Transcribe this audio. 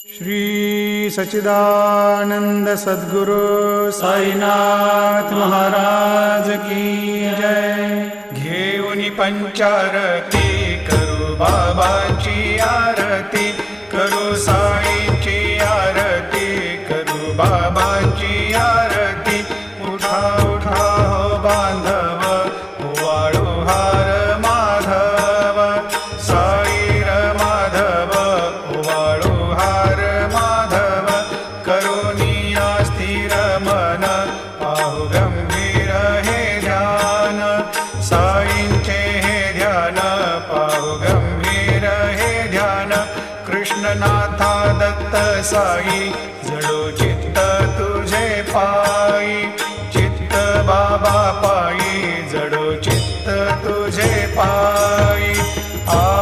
श्री सच्चिदानंद सद्गुरु साईनाथ महाराज की जय। घेऊन पंचारती करू बाबाची आरती। गंभीर हे ध्यान साईंचे हे ध्यान पाहु हे ध्यान. कृष्णनाथा दत्त साई जडो चित्त तुझे पायी चित्त बाबा पायी जडो चित्त तुझे पायी आ